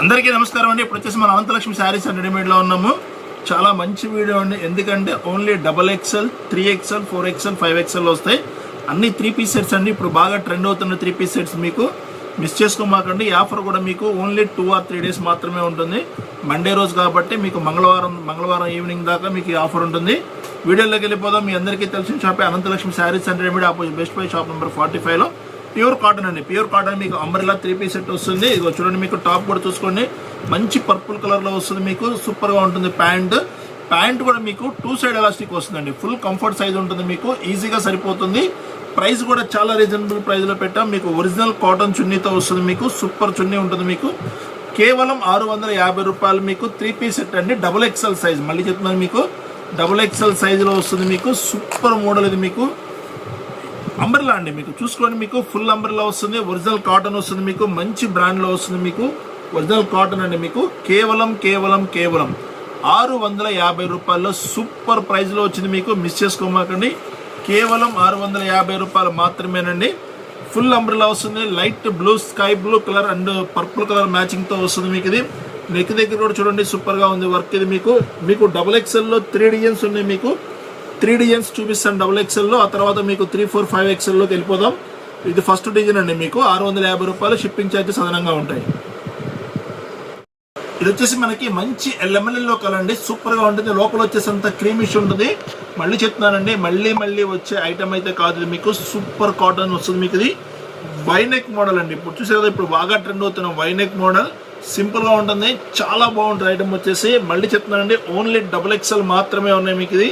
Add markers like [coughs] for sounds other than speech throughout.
అందరికీ నమస్కారం అండి. ఇప్పుడు వచ్చేసి మనం అనంతలక్ష్మి శారీస్ అండ్ రెడీమేడ్లో ఉన్నాము. చాలా మంచి వీడియో అండి. ఎందుకంటే only double XL three XL four XL five XL వస్తాయి. అన్ని త్రీ పీస్ సెట్స్ అండి. ఇప్పుడు బాగా ట్రెండ్ అవుతున్న త్రీ పీస్ సెట్స్ మీకు మిస్ చేసుకోమాకండి. ఈ ఆఫర్ కూడా మీకు only two or three days మాత్రమే ఉంటుంది. మండే రోజు కాబట్టి మీకు మంగళవారం మంగళవారం ఈవినింగ్ దాకా మీకు ఈ ఆఫర్ ఉంటుంది. వీడియోలోకి వెళ్ళిపోదాం. మీ అందరికీ తెలిసిన షాపే Anantalakshmi sarees and readymade opposite best buy shop number forty ఫైవ్లో ప్యూర్ కాటన్ అండి. ప్యూర్ కాటన్ మీకు అంబ్రెలా త్రీ పీస్ సెట్ వస్తుంది. ఇదిగో చూడండి మీకు టాప్ కూడా చూసుకోండి. మంచి పర్పుల్ కలర్లో వస్తుంది మీకు. సూపర్గా ఉంటుంది ప్యాంట్. ప్యాంట్ కూడా మీకు టూ సైడ్ ఎలాస్టిక్ వస్తుందండి. ఫుల్ కంఫర్ట్ సైజ్ ఉంటుంది మీకు. ఈజీగా సరిపోతుంది. ప్రైస్ కూడా చాలా రీజనబుల్ ప్రైస్లో పెట్టాం. మీకు ఒరిజినల్ కాటన్ చున్నీతో వస్తుంది మీకు. సూపర్ చున్నీ ఉంటుంది మీకు. కేవలం ఆరు వందల యాభై రూపాయలు మీకు. త్రీ పీస్ సెట్ అండి. Double XL size. మళ్ళీ చెప్తున్నాను మీకు. డబుల్ ఎక్సెల్ సైజులో వస్తుంది మీకు. సూపర్ మోడల్ ఇది మీకు. అంబ్రెలా అండి మీకు. చూసుకోండి మీకు ఫుల్ అంబర్లా వస్తుంది ఒరిజినల్ కాటన్ వస్తుంది మీకు మంచి బ్రాండ్లో వస్తుంది మీకు ఒరిజినల్ కాటన్ అండి మీకు. కేవలం కేవలం కేవలం ఆరు వందల యాభై రూపాయల్లో సూపర్ ప్రైస్లో వచ్చింది మీకు మిస్ చేసుకోమాకండి. కేవలం ఆరు వందల యాభై రూపాయలు మాత్రమేనండి. ఫుల్ అంబ్రెలా వస్తుంది light blue sky blue colour and purple colour మ్యాచింగ్తో వస్తుంది మీకు ఇది. నెక్ దగ్గర కూడా చూడండి సూపర్గా ఉంది వర్క్ ఇది మీకు. మీకు డబుల్ ఎక్స్ఎల్లో త్రీ డిజైన్స్ ఉన్నాయి మీకు. త్రీ డిజైన్స్ చూపిస్తాను డబుల్ ఎక్సెల్లో ఆ తర్వాత మీకు త్రీ ఫోర్ ఫైవ్ ఎక్సెల్లోకి వెళ్ళిపోదాం. ఇది ఫస్ట్ డిజైన్ అండి మీకు. ఆరు వందల యాభై రూపాయలు షిప్పింగ్ ఛార్జెస్ అదనంగా ఉంటాయి. ఇది వచ్చేసి మనకి మంచి ఎల్లెమ్మెల్యేలో కలండి. సూపర్గా ఉంటుంది. లోపల వచ్చేసి అంత క్రీమిష్ ఉంటుంది. మళ్ళీ చెప్తున్నానండి మళ్ళీ మళ్ళీ వచ్చే ఐటమ్ అయితే కాదు మీకు. సూపర్ కాటన్ వస్తుంది మీకు ఇది. వైనెక్ మోడల్ అండి. ఇప్పుడు చూసే కదా ఇప్పుడు బాగా ట్రెండ్ అవుతున్న వైనెక్ మోడల్ సింపుల్గా ఉంటుంది. చాలా బాగుంటుంది ఐటమ్ వచ్చేసి. మళ్ళీ చెప్తున్నానండి ఓన్లీ డబుల్ ఎక్స్ఎల్ మాత్రమే ఉన్నాయి మీకు ఇది.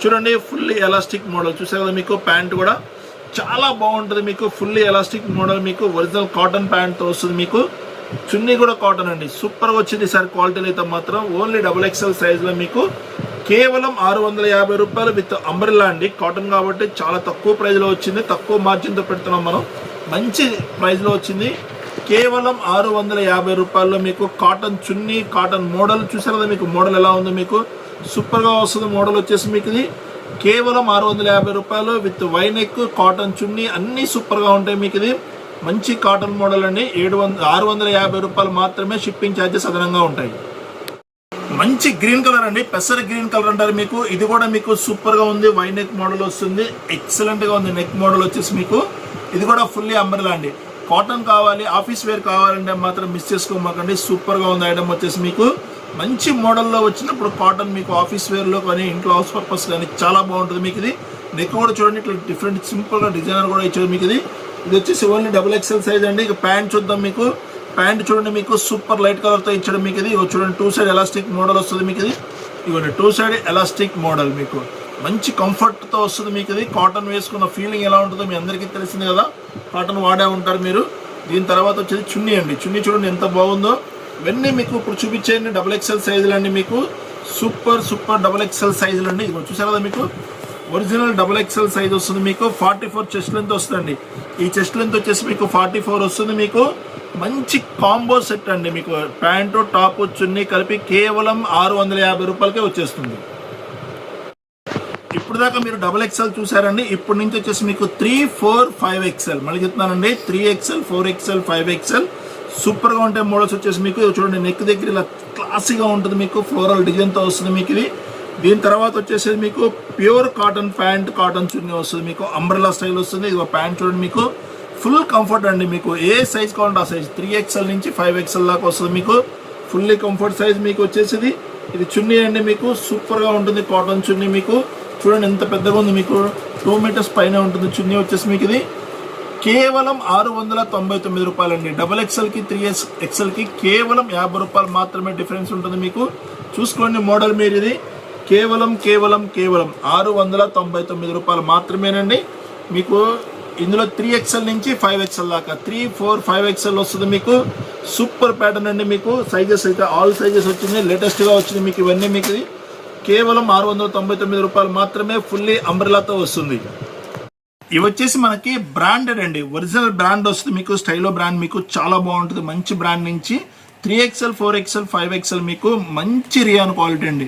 చూడండి ఫుల్లీ ఎలాస్టిక్ మోడల్ చూసారు కదా మీకు? ప్యాంట్ కూడా చాలా బాగుంటుంది మీకు. ఫుల్లీ ఎలాస్టిక్ మోడల్ మీకు. ఒరిజినల్ కాటన్ ప్యాంట్తో వస్తుంది మీకు. చున్నీ కూడా కాటన్ అండి. సూపర్గా వచ్చింది సార్ క్వాలిటీలు అయితే మాత్రం. ఓన్లీ డబుల్ ఎక్స్ఎల్ సైజ్లో మీకు కేవలం ఆరు వందల యాభై రూపాయలు విత్ అంబ్రెల్లా అండి. కాటన్ కాబట్టి చాలా తక్కువ ప్రైజ్లో వచ్చింది. తక్కువ మార్జిన్తో పెడుతున్నాం మనం. మంచి ప్రైస్లో వచ్చింది. కేవలం ఆరు వందల యాభై రూపాయల్లో మీకు కాటన్ చున్నీ కాటన్ మోడల్ చూసారు కదా మీకు? మోడల్ ఎలా ఉందో మీకు? సూపర్గా వస్తుంది మోడల్ వచ్చేసి మీకు ఇది. కేవలం ఆరు వందల యాభై రూపాయలు విత్ వైనెక్ కాటన్ చున్నీ అన్నీ సూపర్గా ఉంటాయి మీకు ఇది. మంచి కాటన్ మోడల్ అండి. ఏడు వంద ఆరు వందల యాభై రూపాయలు మాత్రమే షిప్పింగ్ ఛార్జెస్ అదనంగా ఉంటాయి. మంచి గ్రీన్ కలర్ అండి. పెసర గ్రీన్ కలర్ అంటారు మీకు. ఇది కూడా మీకు సూపర్గా ఉంది. వై నెక్ మోడల్ వస్తుంది. ఎక్సలెంట్గా ఉంది నెక్ మోడల్ వచ్చేసి మీకు. ఇది కూడా ఫుల్లీ అంబర్లా అండి. కాటన్ కావాలి ఆఫీస్ వేర్ కావాలంటే మాత్రం మిస్ చేసుకోమాకండి. సూపర్గా ఉంది ఐటమ్ వచ్చేసి మీకు. మంచి మోడల్లో వచ్చినప్పుడు కాటన్ మీకు ఆఫీస్ వేర్లో కానీ ఇంట్లో హౌస్ పర్పస్ కానీ చాలా బాగుంటుంది మీకు ఇది. నెక్ కూడా చూడండి ఇట్లా డిఫరెంట్ సింపుల్గా డిజైనర్ కూడా ఇచ్చారు మీకు ఇది. ఇది వచ్చేసి ఓన్లీ డబుల్ ఎక్స్ఎల్ సైజ్ అండి. ఇక ప్యాంట్ చూద్దాం మీకు. ప్యాంట్ చూడండి మీకు సూపర్ లైట్ కలర్తో ఇచ్చాడు మీకు ఇది. చూడండి టూ సైడ్ ఎలాస్టిక్ మోడల్ వస్తుంది మీకు ఇది. ఇవ్వండి టూ సైడ్ ఎలాస్టిక్ మోడల్ మీకు. మంచి కంఫర్ట్తో వస్తుంది మీకు ఇది. కాటన్ వేసుకున్న ఫీలింగ్ ఎలా ఉంటుందో మీ అందరికీ తెలిసింది కదా. కాటన్ వాడే ఉంటారు మీరు. దీని తర్వాత వచ్చేది చున్నీ అండి. చున్నీ చూడండి ఎంత బాగుందో. ఇవన్నీ మీకు ఇప్పుడు చూపించేయండి డబుల్ ఎక్స్ఎల్ సైజులు అండి మీకు. సూపర్ సూపర్ డబుల్ ఎక్స్ఎల్ సైజులు అండి ఇదిగో చూసారు కదా మీకు? ఒరిజినల్ డబుల్ ఎక్స్ఎల్ సైజ్ వస్తుంది మీకు. ఫార్టీ ఫోర్ చెస్ట్ లెంత్ వస్తుందండి. ఈ చెస్ట్ లెంత్ వచ్చేసి మీకు ఫార్టీ ఫోర్ వస్తుంది మీకు. మంచి కాంబో సెట్ అండి మీకు. ప్యాంటు టాప్ చున్నీ కలిపి కేవలం ఆరు వందల యాభై రూపాయలకే వచ్చేస్తుంది. ఇప్పుడు దాకా మీరు డబుల్ ఎక్స్ఎల్ చూసారండి. ఇప్పటి నుంచి వచ్చేసి మీకు త్రీ ఫోర్ ఫైవ్ ఎక్స్ఎల్ మళ్ళీ చెప్తున్నానండి. Three XL four XL five XL సూపర్గా ఉంటాయి మోడల్స్ వచ్చేసి మీకు ఇది చూడండి నెక్ దగ్గర ఇలా క్లాసీగా ఉంటుంది మీకు ఫ్లోరల్ డిజైన్తో వస్తుంది మీకు ఇది. దీని తర్వాత వచ్చేసి మీకు ప్యూర్ కాటన్ ప్యాంట్ కాటన్ చున్నీ వస్తుంది మీకు అంబ్రెలా స్టైల్ వస్తుంది. ఇది ప్యాంట్ చూడండి మీకు. ఫుల్ కంఫర్ట్ అండి మీకు. ఏ సైజ్ కావాలంటే ఆ సైజ్. త్రీ ఎక్స్ఎల్ నుంచి ఫైవ్ ఎక్స్ఎల్ దాకా వస్తుంది మీకు. ఫుల్లీ కంఫర్ట్ సైజ్ మీకు వచ్చేసి ఇది చున్నీ అండి మీకు. సూపర్గా ఉంటుంది కాటన్ చున్నీ మీకు. చూడండి ఎంత పెద్దగా ఉంది మీకు. టూ మీటర్స్ పైన ఉంటుంది చున్నీ వచ్చేసి మీకు ఇది. కేవలం ఆరు వందల తొంభై తొమ్మిది రూపాయలండి. డబల్ ఎక్స్ఎల్కి త్రీ ఎక్స్ ఎక్స్ఎల్కి కేవలం యాభై రూపాయలు మాత్రమే డిఫరెన్స్ ఉంటుంది మీకు. చూసుకోండి మోడల్ మీరు ఇది కేవలం కేవలం కేవలం ఆరు వందల తొంభై తొమ్మిది రూపాయలు మాత్రమేనండి. మీకు ఇందులో త్రీ ఎక్స్ఎల్ నుంచి ఫైవ్ ఎక్స్ఎల్ దాకా త్రీ ఫోర్ ఫైవ్ ఎక్స్ఎల్ వస్తుంది మీకు. సూపర్ ప్యాటర్న్ అండి మీకు. సైజెస్ అయితే ఆల్ సైజెస్ వచ్చింది. లేటెస్ట్గా వచ్చింది మీకు ఇవన్నీ మీకు కేవలం ఆరు వందల తొంభై తొమ్మిది రూపాయలు మాత్రమే ఫుల్లీ అంబ్రెలాతో వస్తుంది. ఇవి వచ్చేసి మనకి బ్రాండెడ్ అండి. ఒరిజినల్ బ్రాండ్ వస్తుంది మీకు స్టైలో బ్రాండ్ మీకు చాలా బాగుంటుంది. మంచి బ్రాండ్ నుంచి three XL four XL five XL మీకు మంచి రియాన్ క్వాలిటీ అండి.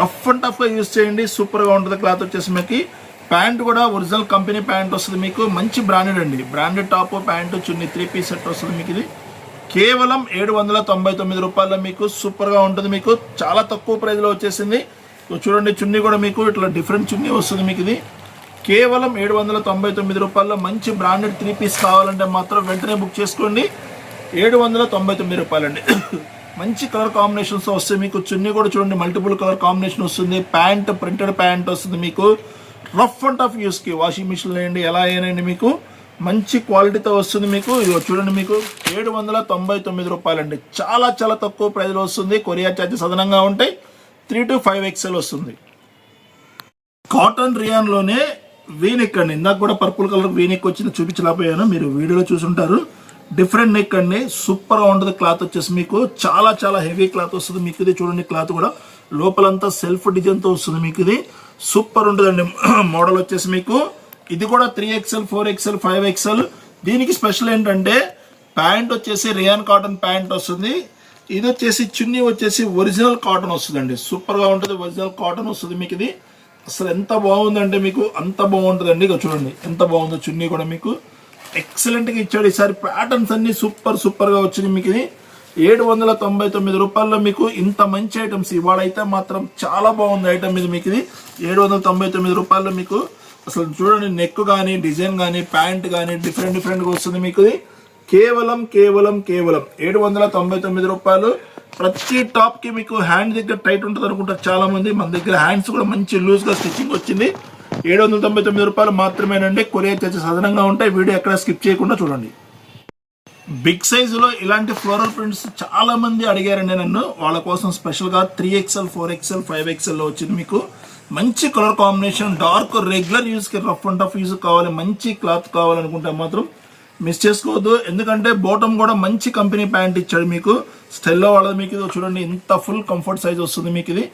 రఫ్ అండ్ టఫ్గా యూజ్ చేయండి సూపర్గా ఉంటుంది క్లాత్ వచ్చేసి మీకు. ప్యాంట్ కూడా ఒరిజినల్ కంపెనీ ప్యాంట్ వస్తుంది మీకు మంచి బ్రాండెడ్ అండి. బ్రాండెడ్ టాప్ ప్యాంటు చున్ని త్రీ పీస్ సెట్ వస్తుంది మీకు ఇది. కేవలం ఏడు వందల తొంభై తొమ్మిది రూపాయల్లో మీకు సూపర్గా ఉంటుంది మీకు. చాలా తక్కువ ప్రైస్లో వచ్చేసింది. చూడండి చున్నీ కూడా మీకు ఇట్లా డిఫరెంట్ చున్నీ వస్తుంది మీకు ఇది. కేవలం ఏడు వందల తొంభై తొమ్మిది రూపాయల్లో మంచి బ్రాండెడ్ త్రీ పీస్ కావాలంటే మాత్రం వెంటనే బుక్ చేసుకోండి. ఏడు వందల తొంభై తొమ్మిది రూపాయలండి. [coughs] మంచి కలర్ కాంబినేషన్స్ వస్తాయి మీకు. చున్నీ కూడా చూడండి మల్టిపుల్ కలర్ కాంబినేషన్ వస్తుంది. ప్యాంట్ ప్రింటెడ్ ప్యాంట్ వస్తుంది మీకు. రఫ్ అండ్ టఫ్ యూస్కి వాషింగ్ మిషన్ వేయండి ఎలా అయినండి మీకు. మంచి క్వాలిటీతో వస్తుంది మీకు. ఇదిగో చూడండి మీకు. ఏడు వందల తొంభై తొమ్మిది రూపాయలండి. చాలా చాలా తక్కువ ప్రైజ్లో వస్తుంది. కొరియర్ ఛార్జెస్ అదనంగా ఉంటాయి. త్రీ టు ఫైవ్ ఎక్స్ఎల్ వస్తుంది. కాటన్ రియాన్లోనే వీనెక్ అండి. ఇందాక కూడా పర్పుల్ కలర్ వీనెక్ వచ్చింది చూపించలేకపోయాను. మీరు వీడియోలో చూసుంటారు. డిఫరెంట్ నెక్ అండి. సూపర్గా ఉంటుంది క్లాత్ వచ్చేసి మీకు. చాలా చాలా హెవీ క్లాత్ వస్తుంది మీకు ఇది. చూడండి క్లాత్ కూడా. లోపలంతా సెల్ఫ్ డిజైన్తో వస్తుంది మీకు ఇది. సూపర్ ఉంటుందండి. [clears throat] మోడల్ వచ్చేసి మీకు. ఇది కూడా three XL four XL five XL దీనికి స్పెషల్ ఏంటంటే ప్యాంట్ వచ్చేసి రియాన్ కాటన్ ప్యాంట్ వస్తుంది. ఇది వచ్చేసి చున్నీ వచ్చేసి ఒరిజినల్ కాటన్ వస్తుందండి. సూపర్గా ఉంటుంది ఒరిజినల్ కాటన్ వస్తుంది మీకు ఇది. అసలు ఎంత బాగుందంటే మీకు అంత బాగుంటుందండి. ఇక చూడండి ఎంత బాగుందో చున్నీ కూడా మీకు. ఎక్సలెంట్గా ఇచ్చాడు. ఈసారి ప్యాటర్న్స్ అన్ని సూపర్ సూపర్గా వచ్చింది మీకు ఇది. ఏడు వందల తొంభై తొమ్మిది రూపాయల్లో మీకు ఇంత మంచి ఐటమ్స్ ఇవాళైతే మాత్రం చాలా బాగుంది ఐటమ్ ఇది మీకు ఇది. ఏడు వందల తొంభై తొమ్మిది రూపాయల్లో మీకు అసలు చూడండి నెక్ కానీ డిజైన్ కానీ ప్యాంట్ కానీ డిఫరెంట్ డిఫరెంట్గా వస్తుంది మీకు ఇది. కేవలం కేవలం కేవలం ఏడు వందల తొంభై తొమ్మిది రూపాయలు ప్రతి టాప్కి మీకు హ్యాండ్ దగ్గర టైట్ ఉంటుంది అనుకుంటారు చాలామంది. మన దగ్గర హ్యాండ్స్ కూడా మంచి లూజ్గా స్టిచ్చింగ్ వచ్చింది. ఏడు వందల తొంభై తొమ్మిది రూపాయలు మాత్రమేనండి. కొరియర్ చార్జెస్ అదనంగా ఉంటాయి. వీడియో ఎక్కడ స్కిప్ చేయకుండా చూడండి. బిగ్ సైజులో ఇలాంటి ఫ్లోరల్ ప్రింట్స్ చాలామంది అడిగారండి నన్ను. వాళ్ళ కోసం స్పెషల్గా three XL four XL five ఎక్స్ఎల్లో వచ్చింది మీకు. మంచి కలర్ కాంబినేషన్ డార్క్ రెగ్యులర్ యూస్కి రఫ్ అండ్ టఫ్ యూస్ కావాలి. మంచి క్లాత్ కావాలనుకుంటే మాత్రం మిస్ చేసుకోవద్దు. ఎందుకంటే బాటమ్ కూడా మంచి కంపెనీ ప్యాంట్ ఇచ్చాడు మీకు. స్టెల్లో వాళ్ళది మీకు ఇది చూడండి ఇంత ఫుల్ కంఫర్ట్ సైజ్ వస్తుంది మీకు ఇది.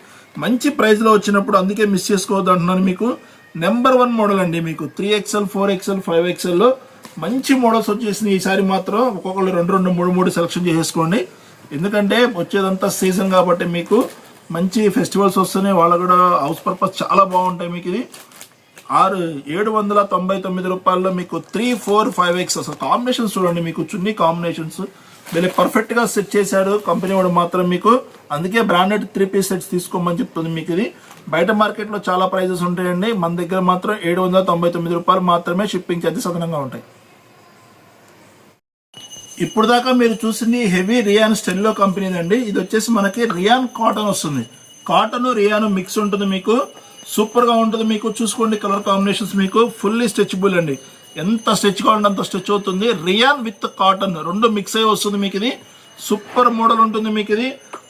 మంచి ప్రైస్లో వచ్చినప్పుడు అందుకే మిస్ చేసుకోవద్దు అంటున్నాను మీకు. నెంబర్ వన్ మోడల్ అండి మీకు. Three XL four XL five ఎక్స్ఎల్లో మంచి మోడల్స్ వచ్చేసింది ఈసారి మాత్రం. ఒక్కొక్కరు రెండు రెండు మూడు మూడు సెలెక్షన్ చేసేసుకోండి. ఎందుకంటే వచ్చేదంతా సీజన్ కాబట్టి మీకు మంచి ఫెస్టివల్స్ వస్తున్నాయి వాళ్ళ కూడా హౌస్ పర్పస్ చాలా బాగుంటాయి మీకు ఇది. ఆరు ఏడు వందల తొంభై తొమ్మిది రూపాయల్లో మీకు త్రీ ఫోర్ ఫైవ్ ఎక్స్ అసలు కాంబినేషన్స్ చూడండి మీకు. చున్నీ కాంబినేషన్స్ వీళ్ళు పర్ఫెక్ట్గా సెట్ చేశాడు. కంపెనీ వాడు మాత్రం మీకు. అందుకే బ్రాండెడ్ త్రీ పీస్ సెట్స్ తీసుకోమని చెప్తుంది మీకు ఇది. బయట మార్కెట్లో చాలా ప్రైజెస్ ఉంటాయండి. మన దగ్గర మాత్రం ఏడు వందల తొంభై తొమ్మిది రూపాయలు మాత్రమే షిప్పింగ్ ఛార్జెస్ అదనంగా ఉంటాయి. ఇప్పుడు దాకా మీరు చూసింది హెవీ రియాన్ స్టెల్లో కంపెనీదండి ఇది వచ్చేసి మనకి రియాన్ కాటన్ వస్తుంది. కాటన్ రియాన్ మిక్స్ ఉంటుంది మీకు. సూపర్గా ఉంటుంది మీకు. చూసుకోండి కలర్ కాంబినేషన్స్ మీకు. ఫుల్లీ స్ట్రెచబుల్ అండి. ఎంత స్ట్రెచ్ కావాలంటే అంత స్ట్రెచ్ అవుతుంది. Rayon with cotton. రెండు మిక్స్ అయి వస్తుంది మీకు ఇది. సూపర్ మోడల్ ఉంటుంది మీకు ఇది.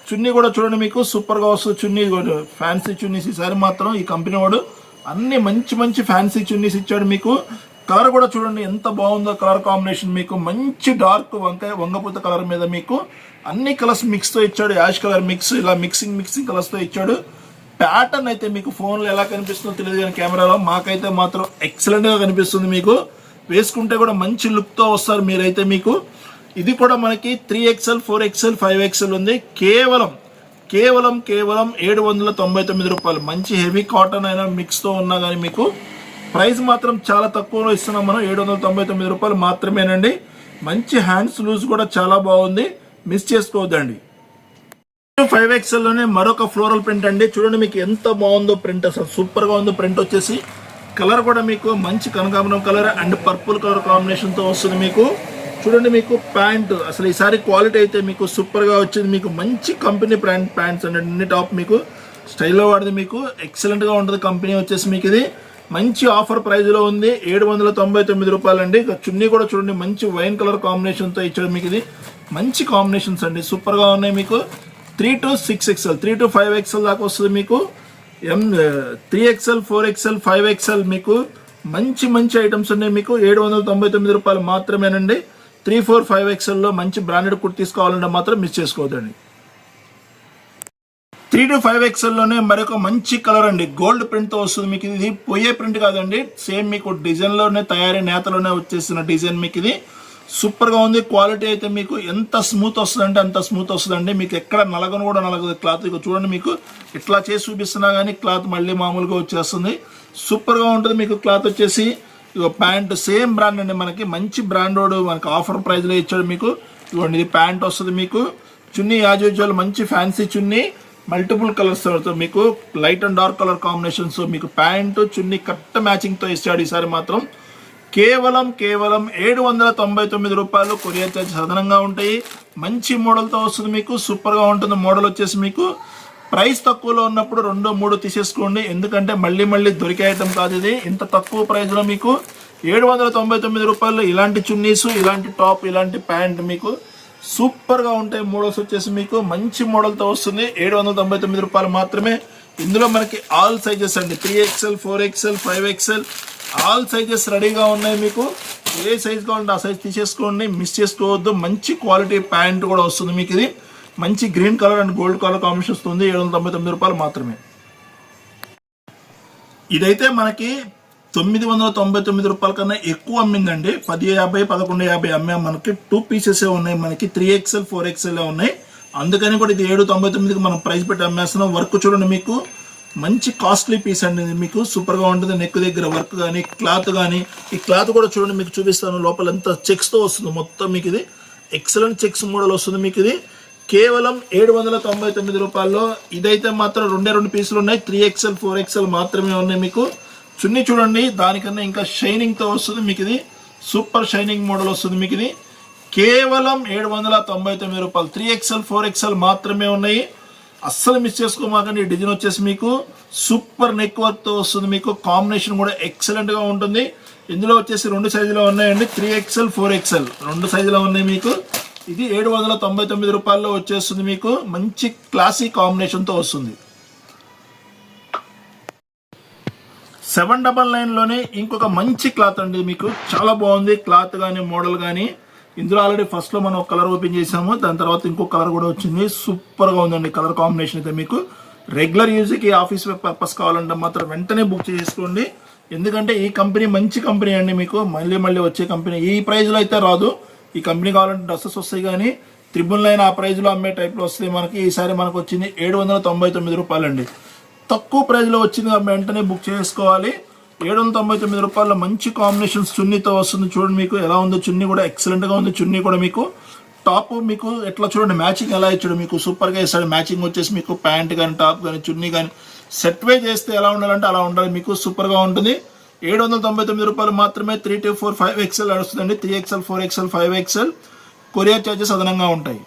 చున్నీ కూడా చూడండి మీకు. సూపర్గా వస్తుంది. చున్నీ ఫ్యాన్సీ చున్నీస్ ఈసారి మాత్రం ఈ కంపెనీ వాడు అన్ని మంచి మంచి ఫ్యాన్సీ చున్నీస్ ఇచ్చాడు మీకు. కలర్ కూడా చూడండి ఎంత బాగుందో కలర్ కాంబినేషన్ మీకు. మంచి డార్క్ వంకాయ వంగపూత కలర్ మీద మీకు. అన్ని కలర్స్ మిక్స్తో ఇచ్చాడు. యాష్ కలర్ మిక్స్ ఇలా మిక్సింగ్ మిక్సింగ్ కలర్స్తో ఇచ్చాడు. ప్యాటర్న్ అయితే మీకు ఫోన్లో ఎలా కనిపిస్తుందో తెలియదు కానీ కెమెరాలో మాకైతే మాత్రం ఎక్సలెంట్గా కనిపిస్తుంది మీకు. వేసుకుంటే కూడా మంచి లుక్తో వస్తారు మీరైతే మీకు. ఇది కూడా మనకి three XL four XL five XL ఉంది. కేవలం కేవలం కేవలం ఏడు వందల తొంభై తొమ్మిది రూపాయలు. మంచి హెవీ కాటన్ అయినా మిక్స్తో ఉన్నా కానీ మీకు ప్రైస్ మాత్రం చాలా తక్కువలో ఇస్తున్నాం మనం. ఏడు వందల తొంభై తొమ్మిది రూపాయలు మాత్రమేనండి. మంచి హ్యాండ్స్ లూజ్ కూడా చాలా బాగుంది. మిస్ చేసుకోవద్దండి. ఫైవ్ ఎక్స్ఎల్లోనే మరొక ఫ్లోరల్ ప్రింట్ అండి. చూడండి మీకు ఎంత బాగుందో ప్రింట్ అసలు. సూపర్గా ఉందో ప్రింట్ వచ్చేసి. కలర్ కూడా మీకు మంచి కనకాంబరం కలర్ అండ్ పర్పుల్ కలర్ కాంబినేషన్తో వస్తుంది మీకు. చూడండి మీకు ప్యాంట్. అసలు ఈసారి క్వాలిటీ అయితే మీకు సూపర్గా వచ్చింది. మీకు మంచి కంపెనీ బ్రాండ్ ప్యాంట్స్ అండి. అన్ని టాప్ మీకు. స్టైల్లో వాడిది మీకు ఎక్సలెంట్గా ఉంటుంది కంపెనీ వచ్చేసి మీకు ఇది. మంచి ఆఫర్ ప్రైస్లో ఉంది. ఏడు వందల తొంభై తొమ్మిది రూపాయలు అండి. చున్నీ కూడా చూడండి మంచి వైన్ కలర్ కాంబినేషన్తో ఇచ్చాడు మీకు ఇది. మంచి కాంబినేషన్స్ అండి. సూపర్గా ఉన్నాయి మీకు. Three to six XL three to five XL దాకా వస్తుంది మీకు. M three XL four XL five XL మీకు మంచి మంచి ఐటమ్స్ ఉన్నాయి మీకు. ఏడు వందల తొంభై తొమ్మిది రూపాయలు మాత్రమేనండి. త్రీ ఫోర్ ఫైవ్ ఎక్స్ఎల్లో మంచి బ్రాండెడ్ కుర్తీస్ కావాలంటే మాత్రం మిస్ చేసుకోవద్దండి. త్రీ టు ఫైవ్ ఎక్స్ఎల్లోనే మరొక మంచి కలర్ అండి. గోల్డ్ ప్రింట్తో వస్తుంది మీకు. ఇది పోయే ప్రింట్ కాదండి. సేమ్ మీకు డిజైన్లోనే తయారీ నేతలోనే వచ్చేసిన డిజైన్ మీకు ఇది. సూపర్గా ఉంది. క్వాలిటీ అయితే మీకు ఎంత స్మూత్ వస్తుందంటే అంత స్మూత్ వస్తుందండి. మీకు ఎక్కడ నలగను కూడా నలగదు. క్లాత్ ఇక చూడండి మీకు. ఇట్లా చేసి చూపిస్తున్నా కానీ క్లాత్ మళ్ళీ మామూలుగా వచ్చేస్తుంది. సూపర్గా ఉంటుంది మీకు క్లాత్ వచ్చేసి. ఇక ప్యాంట్ సేమ్ బ్రాండ్ అండి మనకి. మంచి బ్రాండ్ మనకి ఆఫర్ ప్రైస్లో ఇచ్చాడు మీకు. ఇవ్వండి ఇది ప్యాంట్ వస్తుంది మీకు. చున్నీ యాజ్ యూజువల్ మంచి ఫ్యాన్సీ చున్నీ. మల్టిపుల్ కలర్స్ మీకు. Light and dark colour combinations. మీకు ప్యాంటు చున్నీ కరెక్ట్ మ్యాచింగ్తో ఇస్తాడు ఈసారి మాత్రం. కేవలం కేవలం ఏడు వందల తొంభై తొమ్మిది రూపాయలు కొరియర్ చార్జ్ అదనంగా ఉంటాయి. మంచి మోడల్తో వస్తుంది మీకు సూపర్గా ఉంటుంది మోడల్ వచ్చేసి మీకు. ప్రైస్ తక్కువలో ఉన్నప్పుడు రెండు మూడు తీసేసుకోండి. ఎందుకంటే మళ్ళీ మళ్ళీ దొరికే ఐటమ్ కాదు ఇది. ఇంత తక్కువ ప్రైస్లో మీకు ఏడు వందల తొంభై తొమ్మిది రూపాయలు ఇలాంటి చున్నీస్ ఇలాంటి టాప్ ఇలాంటి ప్యాంట్ మీకు సూపర్గా ఉంటాయి. మోడల్స్ వచ్చేసి మీకు మంచి మోడల్తో వస్తుంది. ఏడు వందల తొంభై తొమ్మిది రూపాయలు మాత్రమే. ఇందులో మనకి ఆల్ సైజెస్ అండి. Three XL four XL five XL all sizes రెడీగా ఉన్నాయి మీకు. ఏ సైజ్ కావాలంటే ఆ సైజ్ తీసేసుకోండి. మిస్ చేసుకోవద్దు. మంచి క్వాలిటీ ప్యాంట్ కూడా వస్తుంది మీకు ఇది. మంచి green colour and gold colour combination వస్తుంది. ఏడు వందల తొంభై తొమ్మిది రూపాయలు మాత్రమే. ఇదైతే మనకి తొమ్మిది వందల తొంభై తొమ్మిది రూపాయల కన్నా ఎక్కువ అమ్మిందండి. పది యాభై పదకొండు యాభై అమ్మే మనకి టూ పీసెస్ ఉన్నాయి. మనకి త్రీ ఎక్స్ఎల్ ఫోర్ ఎక్స్ఎల్ ఉన్నాయి. అందుకని కూడా ఇది ఏడు తొంభై తొమ్మిదికి మనం ప్రైస్ పెట్టి అమ్మేస్తున్నాం. వర్క్ చూడండి మీకు. మంచి కాస్ట్లీ పీస్ అండి. మీకు సూపర్గా ఉంటుంది. నెక్ దగ్గర వర్క్ కానీ క్లాత్ కానీ ఈ క్లాత్ కూడా చూడండి మీకు చూపిస్తాను. లోపల ఎంత చెక్స్తో వస్తుంది. మొత్తం మీకు ఇది ఎక్సలెంట్ చెక్స్ మోడల్ వస్తుంది మీకు ఇది. కేవలం ఏడు వందల తొంభై తొమ్మిది రూపాయల్లో ఇదైతే మాత్రం రెండే రెండు పీసులు ఉన్నాయి. త్రీ ఎక్స్ఎల్ ఫోర్ ఎక్స్ఎల్ మాత్రమే ఉన్నాయి మీకు. చున్నీ చూడండి దానికన్నా ఇంకా షైనింగ్తో వస్తుంది మీకు ఇది. సూపర్ షైనింగ్ మోడల్ వస్తుంది మీకు ఇది. కేవలం ఏడు వందల తొంభై తొమ్మిది రూపాయలు. త్రీ ఎక్స్ఎల్ ఫోర్ ఎక్స్ఎల్ మాత్రమే ఉన్నాయి. అస్సలు మిస్ చేసుకోమాకండి. ఈ డిజైన్ వచ్చేసి మీకు సూపర్ నెక్ వర్క్తో వస్తుంది. మీకు కాంబినేషన్ కూడా ఎక్సలెంట్గా ఉంటుంది. ఇందులో వచ్చేసి రెండు సైజులో ఉన్నాయండి. Three XL four XL. రెండు సైజులో ఉన్నాయి మీకు. ఇది ఏడు వందల తొంభై తొమ్మిది రూపాయల్లో వచ్చేస్తుంది మీకు. మంచి క్లాసీ కాంబినేషన్తో వస్తుంది. సెవెన్ డబల్ నైన్లోనే ఇంకొక మంచి క్లాత్ అండి మీకు. చాలా బాగుంది. క్లాత్ కానీ మోడల్ కానీ ఇందులో ఆల్రెడీ ఫస్ట్లో మనం ఒక కలర్ ఓపెన్ చేసాము. దాని తర్వాత ఇంకో కలర్ కూడా వచ్చింది. సూపర్గా ఉందండి కలర్ కాంబినేషన్ అయితే మీకు. రెగ్యులర్ యూజ్కి ఆఫీస్ పర్పస్ కావాలంటే మాత్రం వెంటనే బుక్ చేసుకోండి. ఎందుకంటే ఈ కంపెనీ మంచి కంపెనీ అండి మీకు. మళ్ళీ మళ్ళీ వచ్చే కంపెనీ ఈ ప్రైజ్లో అయితే రాదు. ఈ కంపెనీ కావాలంటే డ్రెస్సెస్ వస్తాయి కానీ త్రిబుల్ నైన్ ఆ ప్రైజ్లో అమ్మే టైప్లో వస్తాయి మనకి ఈసారి మనకు వచ్చింది ఏడు వందల తొంభై తొమ్మిది రూపాయలండి. తక్కువ ప్రైజ్లో వచ్చింది వెంటనే బుక్ చేసుకోవాలి. ఏడు వందల తొంభై తొమ్మిది రూపాయల మంచి కాంబినేషన్స్ చున్నీతో వస్తుంది. చూడండి మీకు ఎలా ఉందో. చున్నీ కూడా ఎక్సలెంట్గా ఉంది. చున్నీ కూడా మీకు టాప్ మీకు ఎట్లా చూడండి. మ్యాచింగ్ ఎలా ఇచ్చాడు మీకు? సూపర్గా ఇస్తాడు. మ్యాచింగ్ వచ్చేసి మీకు ప్యాంట్ కానీ టాప్ కానీ చున్నీ కానీ సెట్ వే చేస్తే ఎలా ఉండాలంటే అలా ఉండాలి. మీకు సూపర్గా ఉంటుంది. ఏడు వందల తొంభై తొమ్మిది రూపాయలు మాత్రమే three to four five XL నడుస్తుందండి three XL four XL five XL courier charges అదనంగా ఉంటాయి.